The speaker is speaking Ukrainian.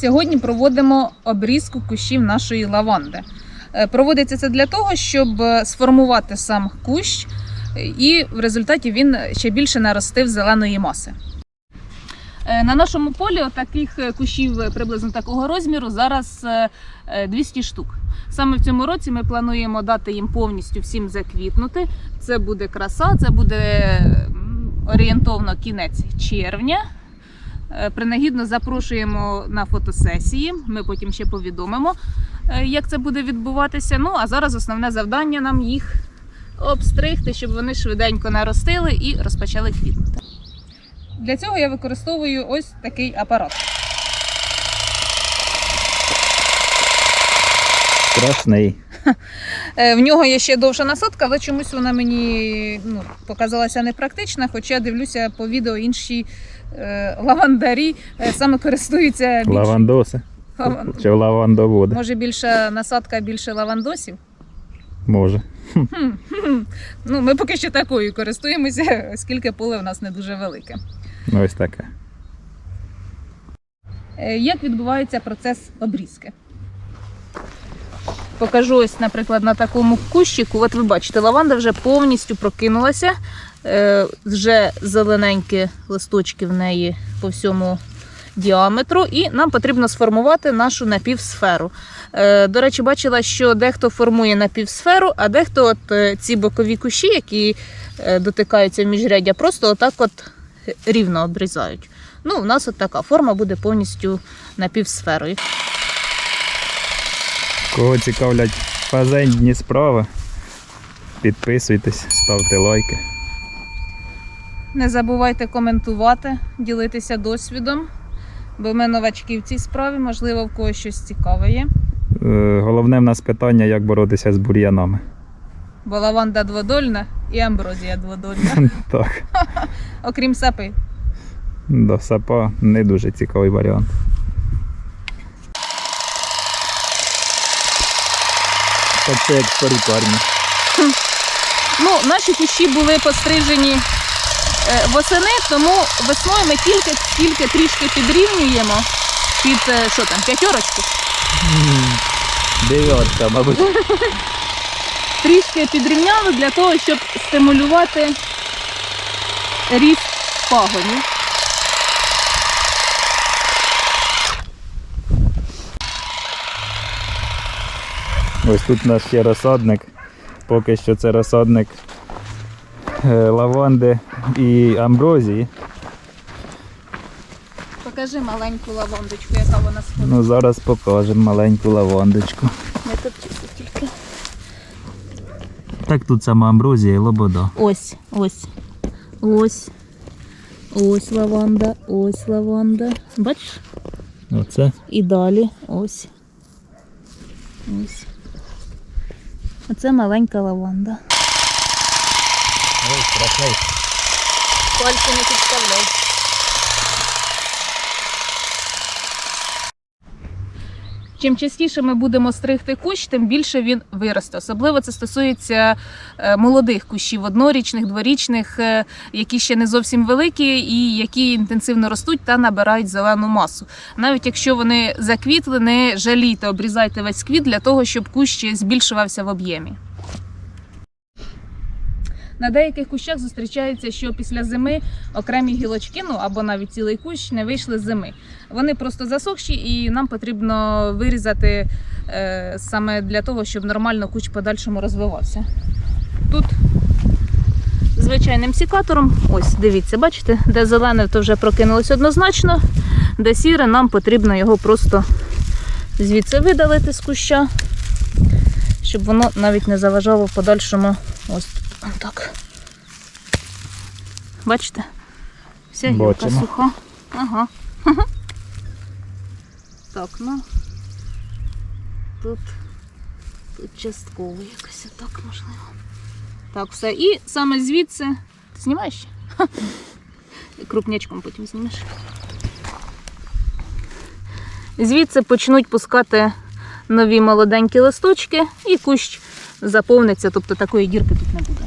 Сьогодні проводимо обрізку кущів нашої лаванди. Е, Проводиться це для того, щоб е, сформувати сам кущ, е, і в результаті він ще більше наростив зеленої маси. На нашому полі таких кущів приблизно такого розміру зараз е, е, 200 штук. Саме в цьому році ми плануємо дати їм повністю всім заквітнути. Це буде краса, це буде орієнтовно кінець червня. Е, Принагідно запрошуємо на фотосесії. Ми потім ще повідомимо, е, як це буде відбуватися. Ну а зараз основне завдання нам їх обстригти, щоб вони швиденько наростили і розпочали квітнути. Для цього я використовую ось такий апарат. Страшний. Е, В нього є ще довша насадка, але чомусь вона мені ну, показалася непрактична, хоча дивлюся по відео інші лавандарі е, саме користуються більш... Лавандоси. лаван- Чи лавандоводи? Може більше насадка, більше лавандосів? Може. Ну, ми поки що такою користуємося, оскільки поле в нас не дуже велике. Ну, Ось таке. Е, Як відбувається процес обрізки? Покажу ось, наприклад, на такому кущику. От ви бачите, лаванда вже повністю прокинулася. Е, Вже зелененькі листочки в неї по всьому діаметру, і нам потрібно сформувати нашу напівсферу. Е, До речі, бачила, що дехто формує напівсферу, а дехто от е, ці бокові кущі, які дотикаються в міжряддя, просто отак от рівно обрізають. Ну, у нас от така форма буде повністю напівсферою. Кого цікавлять фазендні справи, підписуйтесь, ставте лайки. Не забувайте коментувати, ділитися досвідом, бо ми новачки в цій справі, можливо, в когось щось цікаве є. Е, Головне в нас питання, як боротися з бур'янами. Бо лаванда дводольна і амброзія дводольна, Так, окрім сапи. до сапа не дуже цікавий варіант. Так це як в перукарні. Ну, наші кущі були пострижені восени, тому весною ми тільки, тільки трішки підрівнюємо під е, що там, п'ятерочку. Дев'ятка, мабуть. трішки підрівняли для того, щоб стимулювати ріст пагонів. Ось тут нас ще розсадник. Поки що це розсадник е, лаванди і амброзії. Покажи маленьку лавандочку, яка вона сходить. Ну зараз покажемо маленьку лавандочку. Не тільки. Так тут сама амброзія і лобода. Ось, ось. Ось. Ось лаванда, ось лаванда. Бачиш? Оце. І далі ось. Ось. Оце маленька лаванда. Ой, страшний. Пальці не підставляй. Чим частіше ми будемо стригти кущ, тим більше він виросте. Особливо це стосується е, молодих кущів, однорічних, дворічних, е, які ще не зовсім великі і які інтенсивно ростуть та набирають зелену масу. Навіть якщо вони заквітли, не жалійте, обрізайте весь квіт для того, щоб кущ збільшувався в об'ємі. На деяких кущах зустрічається, що після зими окремі гілочки, ну або навіть цілий кущ не вийшли з зими. Вони просто засохші, і нам потрібно вирізати е, саме для того, щоб нормально кущ в подальшому розвивався. Тут звичайним сікатором, ось дивіться, бачите, де зелене, то вже прокинулось однозначно, де сіре, нам потрібно його просто звідси видалити з куща, щоб воно навіть не заважало в подальшому ось так. Бачите? Вся гілка Бачимо. суха. Ага. Так, ну тут, тут частково якось отак можливо. Так, все. І саме звідси. Ти знімаєш? Крупнячком потім знімеш. Звідси почнуть пускати нові молоденькі листочки і кущ заповниться, тобто такої дірки тут не буде.